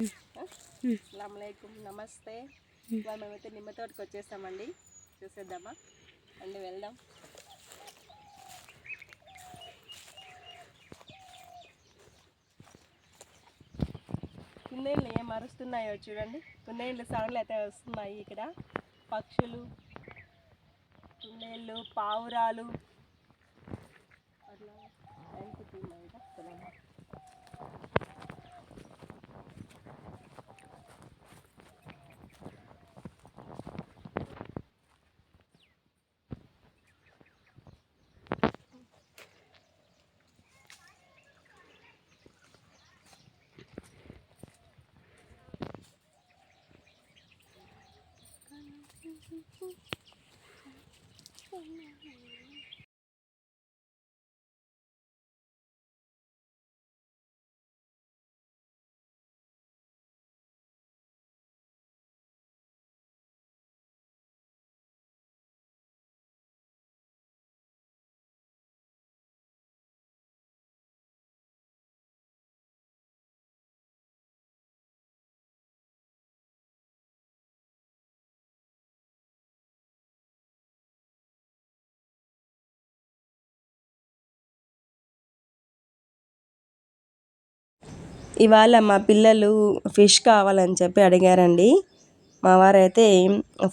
అస్సలం నమస్తే. మేము మేమైతే నిమ్మ తోటకి వచ్చేసామండి. చూసేద్దామా? అండి వెళ్దాం. కుందేళ్ళు ఏం అరుస్తున్నాయో చూడండి. కుందేళ్ళు సౌండ్లు అయితే వస్తున్నాయి ఇక్కడ. పక్షులు కుందేళ్ళు పావురాలు. అట్లా వెళ్తున్నాయి 嗯哼，好，后面还有。ఇవాళ మా పిల్లలు ఫిష్ కావాలని చెప్పి అడిగారండి. మా వారైతే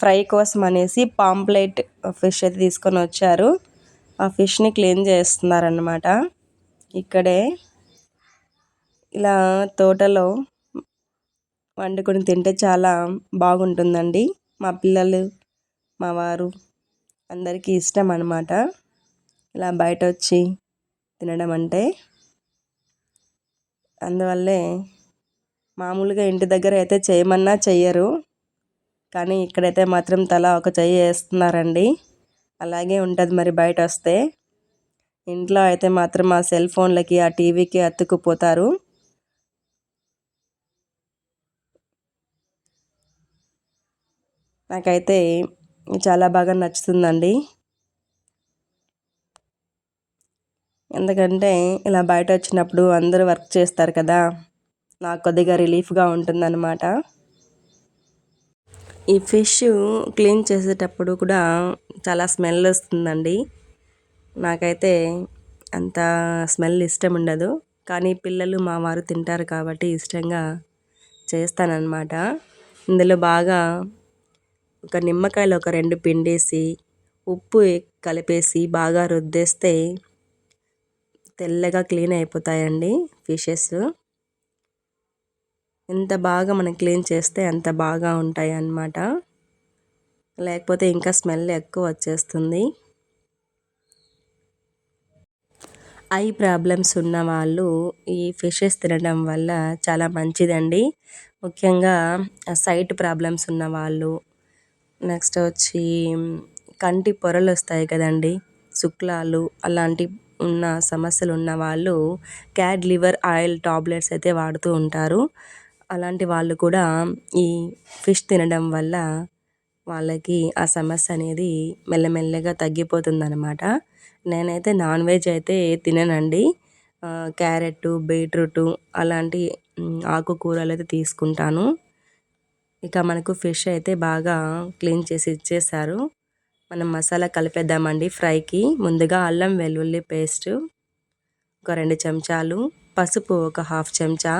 ఫ్రై కోసం అనేసి పాంప్లెట్ ఫిష్ అయితే తీసుకొని వచ్చారు. ఆ ఫిష్ని క్లీన్ చేస్తున్నారన్నమాట. ఇక్కడే ఇలా తోటలో వండుకొని తింటే చాలా బాగుంటుందండి. మా పిల్లలు మా వారు అందరికీ ఇష్టం అన్నమాట. ఇలా బయట వచ్చి తినడం అంటే అందువల్లే మామూలుగా ఇంటి దగ్గర అయితే చేయమన్నా చెయ్యరు. కానీ ఇక్కడైతే మాత్రం తలా ఒక చెయ్యి వేస్తున్నారండి. అలాగే ఉంటుంది మరి బయట వస్తే ఇంట్లో అయితే మాత్రం ఆ సెల్ ఫోన్లకి ఆ టీవీకి అతుక్కుపోతారు. నాకైతే చాలా బాగా నచ్చుతుందండి. ఎందుకంటే ఇలా బయట వచ్చినప్పుడు అందరూ వర్క్ చేస్తారు కదా నాకు కొద్దిగా రిలీఫ్గా ఉంటుందన్నమాట. ఈ ఫిష్ క్లీన్ చేసేటప్పుడు కూడా చాలా స్మెల్ వస్తుందండి. నాకైతే అంత స్మెల్ ఇష్టం ఉండదు కానీ పిల్లలు మా వారు తింటారు కాబట్టి ఇష్టంగా చేస్తానన్నమాట. ఇందులో బాగా ఒక నిమ్మకాయలు ఒక రెండు పిండేసి ఉప్పు కలిపేసి బాగా రుద్దేస్తే తెల్లగా క్లీన్ అయిపోతాయండి ఫిషెస్. ఎంత బాగా మనం క్లీన్ చేస్తే అంత బాగా ఉంటాయి అన్నమాట లేకపోతే ఇంకా స్మెల్ ఎక్కువ వచ్చేస్తుంది. ఐ ప్రాబ్లమ్స్ ఉన్న వాళ్ళు ఈ ఫిషెస్ తినడం వల్ల చాలా మంచిదండి. ముఖ్యంగా సైట్ ప్రాబ్లమ్స్ ఉన్న వాళ్ళు నెక్స్ట్ వచ్చి కంటి పొరలు వస్తాయి కదండి శుక్లాలు అలాంటి ఉన్న సమస్యలు ఉన్న వాళ్ళు క్యాడ్ లివర్ ఆయిల్ టాబ్లెట్స్ అయితే వాడుతూ ఉంటారు. అలాంటి వాళ్ళు కూడా ఈ ఫిష్ తినడం వల్ల వాళ్ళకి ఆ సమస్య అనేది మెల్లమెల్లగా తగ్గిపోతుందన్నమాట. నేనైతే నాన్ వెజ్ అయితే తిననండి. క్యారెట్ బీట్రూట్ అలాంటి ఆకుకూరలు అయితే తీసుకుంటాను. ఇక మనకు ఫిష్ అయితే బాగా క్లీన్ చేసి ఇచ్చేసారు మనం మసాలా కలిపేద్దామండి ఫ్రైకి. ముందుగా అల్లం వెల్లుల్లి పేస్ట్ ఒక రెండు చెంచాలు పసుపు ఒక హాఫ్ చెంచా.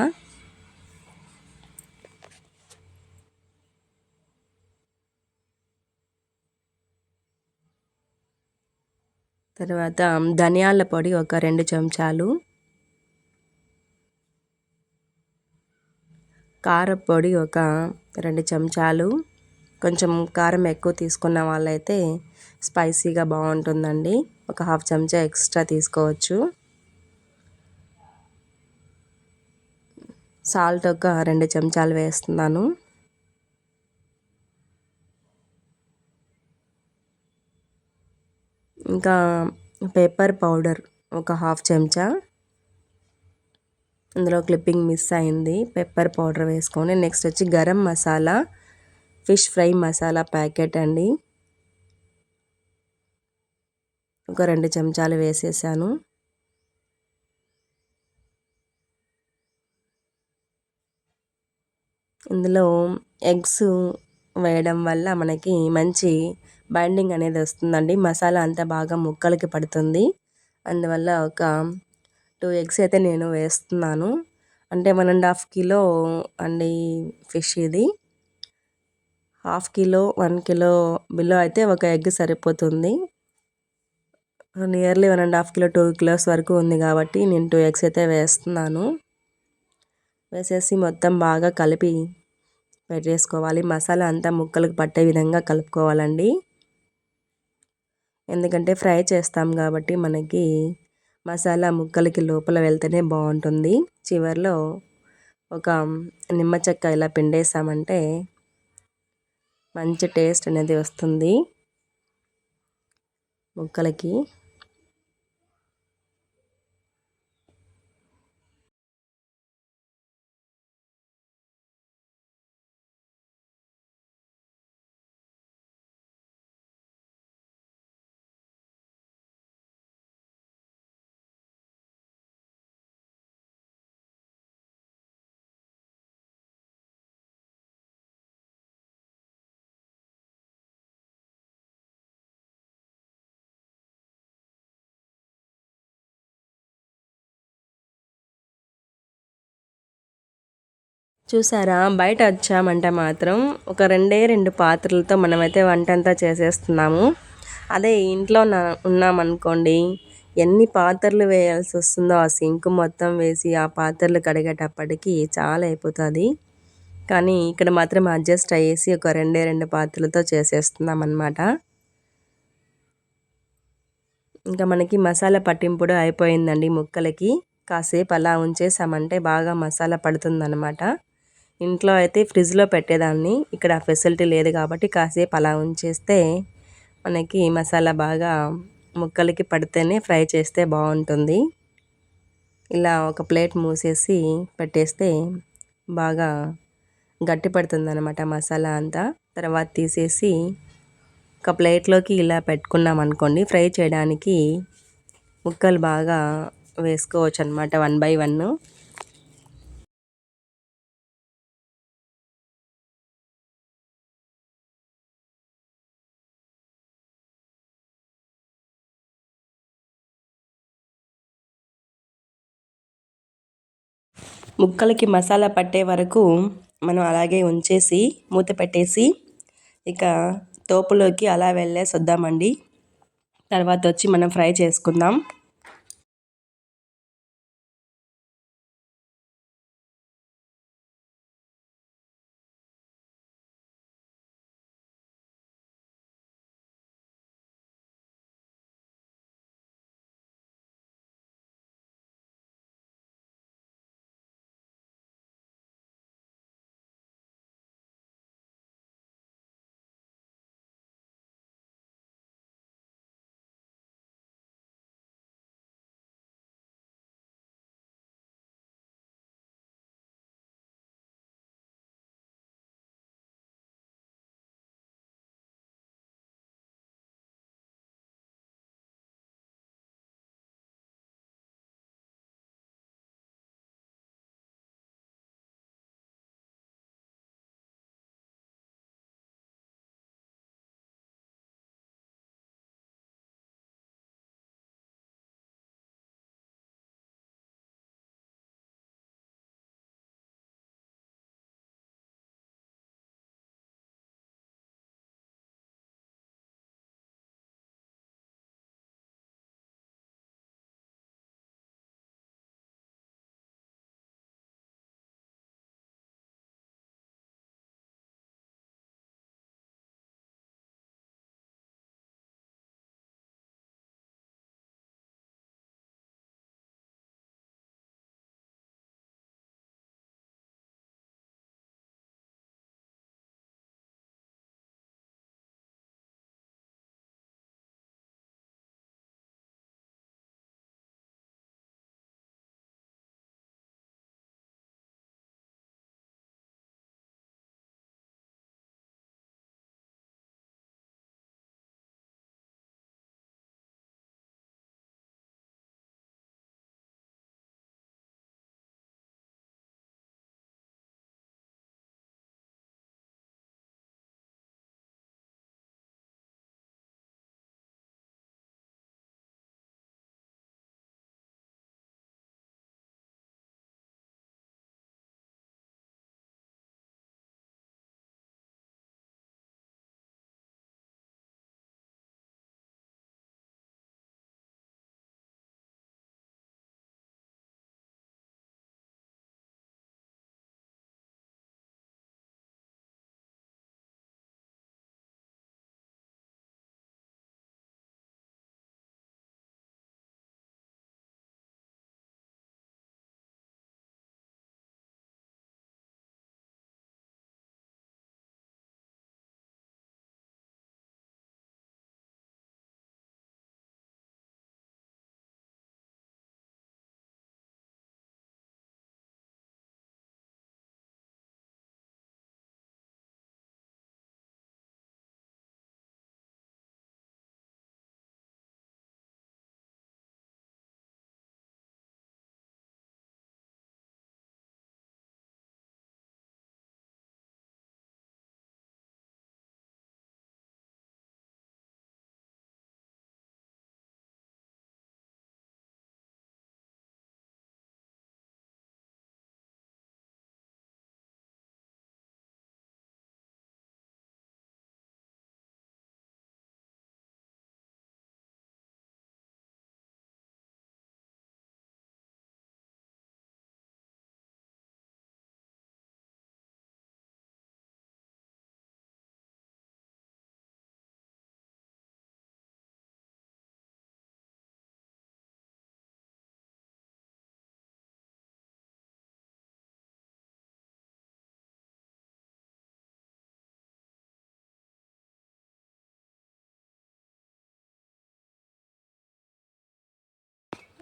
తర్వాత ధనియాల పొడి ఒక రెండు చెంచాలు. కారపొడి ఒక రెండు చెంచాలు. కొంచెం కారం ఎక్కువ తీసుకున్న వాళ్ళైతే స్పైసీగా బాగుంటుందండి. ఒక హాఫ్ చెంచా ఎక్స్ట్రా తీసుకోవచ్చు. సాల్ట్ ఒక రెండు చెంచాలు వేస్తున్నాను. ఇంకా పెప్పర్ పౌడర్ ఒక హాఫ్ చెంచా. ఇందులో క్లిప్పింగ్ మిస్ అయింది. పెప్పర్ పౌడర్ వేసుకొని నెక్స్ట్ వచ్చి garam masala fish fry masala packet అండి. ఒక రెండు చెంచాలు వేసేసాను. ఇందులో ఎగ్స్ వేయడం వల్ల మనకి మంచి బైండింగ్ అనేది వస్తుందండి. మసాలా అంతా బాగా ముక్కలకి పడుతుంది. అందువల్ల ఒక టూ ఎగ్స్ అయితే నేను వేస్తున్నాను. అంటే వన్ అండ్ హాఫ్ కిలో అండి ఫిష్ ఇది. Half kilo one kilo below అయితే ఒక ఎగ్ సరిపోతుంది. Nearly one and half kilo two kilos వరకు ఉంది కాబట్టి నేను టూ ఎగ్స్ అయితే వేస్తున్నాను. వేసేసి మొత్తం బాగా కలిపి పెట్టేసుకోవాలి. మసాలా అంతా ముక్కలకు పట్టే విధంగా కలుపుకోవాలండి. ఎందుకంటే ఫ్రై చేస్తాం కాబట్టి మనకి మసాలా ముక్కలకి లోపల వెళ్తేనే బాగుంటుంది. చివరిలో ఒక నిమ్మ చెక్క ఇలా పిండేసామంటే మంచి టేస్ట్ అనేది వస్తుంది. ముక్కలకి. చూసారా? బయట వచ్చామంటే మాత్రం ఒక రెండే రెండు పాత్రలతో మనమైతే వంట అంతా చేసేస్తున్నాము. అదే ఇంట్లో ఉన్నామనుకోండి ఎన్ని పాత్రలు వేయాల్సి వస్తుందో ఆ సింక్ మొత్తం వేసి ఆ పాత్రలు కడిగేటప్పటికి చాలా అయిపోతుంది. కానీ ఇక్కడ మాత్రం అడ్జస్ట్ అయ్యేసి ఒక రెండే రెండు పాత్రలతో చేసేస్తున్నాం అనమాట ఇంకా మనకి మసాలా పట్టింపుడు అయిపోయిందండి ముక్కలకి. కాసేపు అలా ఉంచేసామంటే బాగా మసాలా పడుతుందన్నమాట. ఇంట్లో అయితే ఫ్రిడ్జ్లో పెట్టేదాన్ని. ఇక్కడ ఫెసిలిటీ లేదు కాబట్టి కాసేపు అలా ఉంచేస్తే మనకి మసాలా బాగా ముక్కలకి పడితేనే ఫ్రై చేస్తే బాగుంటుంది. ఇలా ఒక ప్లేట్ మూసేసి పెట్టేస్తే బాగా గట్టి పడుతుంది అనమాట మసాలా అంతా. తర్వాత తీసేసి ఒక ప్లేట్లోకి ఇలా పెట్టుకున్నాం అనుకోండి ఫ్రై చేయడానికి ముక్కలు బాగా వేసుకోవచ్చు అనమాట వన్ బై వన్. ముక్కలకి మసాలా పట్టే వరకు మనం అలాగే ఉంచేసి మూత పెట్టేసి ఇక తోపులోకి అలా వెళ్ళేసి వద్దామండి తర్వాత వచ్చి మనం ఫ్రై చేసుకుందాం.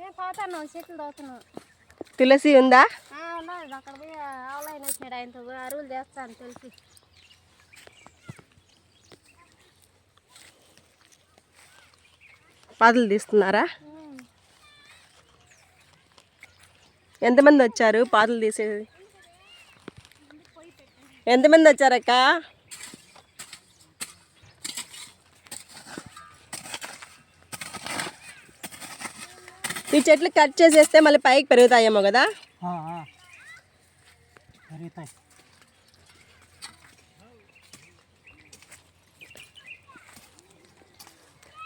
చెట్లు తోతున్నాం తులసి ఉందా? ఉన్నది అక్కడ పోయి ఆవులైన వచ్చినాడు ఆయనతో అరువులు చేస్తాను తెలిసి. పాతలు తీస్తున్నారా? ఎంతమంది వచ్చారు పాతలు తీసేది? ఎంతమంది వచ్చారక్క? ఈ చెట్లు కట్ చేసేస్తే మళ్ళీ పైకి పెరుగుతాయేమో కదా? పెరుగుతాయి.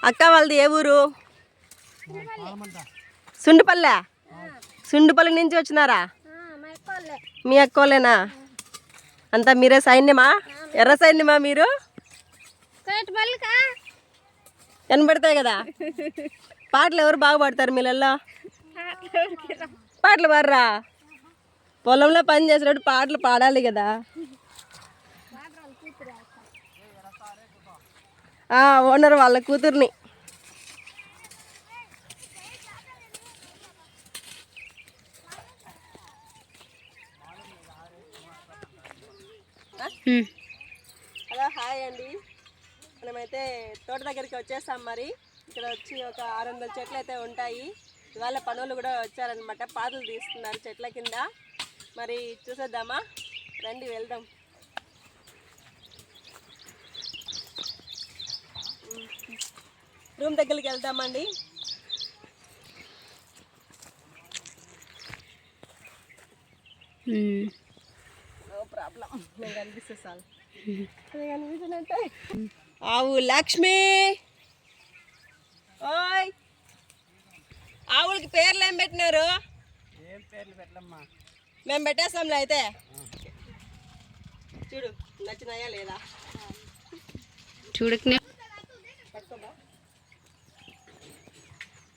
అక్క వాళ్ళది ఏ ఊరు? సుండుపల్లె? సుండుపల్లి నుంచి వచ్చినారా? మా అక్కోలేనా అంతా మీరే సైన్యమా? ఎర్ర సైన్యమా మీరు? కనబడతాయి కదా? పాటలు ఎవరు బాగా పాడతారు మీళ్ళల్లో పాటలు పాడరా? పొలంలో పని చేసినప్పుడు పాటలు పాడాలి కదా. ఆ, ఓనర్ వాళ్ళ కూతుర్ని. హలో హాయ్ అండి. మనమైతే తోట దగ్గరికి వచ్చేసాం మరి. ఇక్కడ వచ్చి ఒక ఆరు వందల చెట్లు అయితే ఉంటాయి. ఇవాళ పనులు కూడా వచ్చారనమాట పాతలు తీస్తున్నారు చెట్ల కింద. మరి చూసేద్దామా? రండి వెళ్దాం. రూమ్ దగ్గరికి వెళ్దామండి. No problem. నేను కనిపిస్తే చాలు. నేను కనిపించినట్టే ఆవు లక్ష్మి! ఓయ్! ఆవులకి పేర్లు ఏం పెట్టినారు? ఏం పేర్లు పెట్టలమ్మా? మేము పెట్టేస్తాంలే అయితే. చూడు నచ్చినాయా లేదా? చూడకనే పట్టుకోబా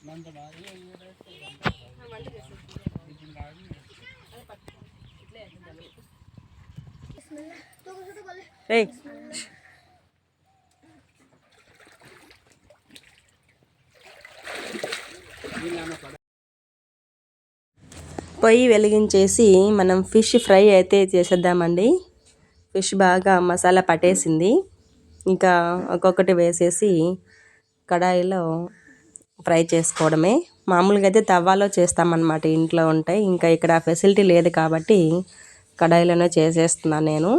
మంద బాగా వంట చేసేసి రేయ్ పొయ్యి వెలిగించేసి మనం ఫిష్ ఫ్రై అయితే చేసేద్దామండి. ఫిష్ బాగా మసాలా పట్టేసింది. ఇంకా ఒక్కొక్కటి వేసేసి కడాయిలో ఫ్రై చేసుకోవడమే. మామూలుగా అయితే తవ్వాలో చేస్తామన్నమాట. ఇంట్లో ఉంటాయి ఇంకా ఇక్కడ ఫెసిలిటీ లేదు కాబట్టి కడాయిలోనే చేసేస్తున్నాను నేను.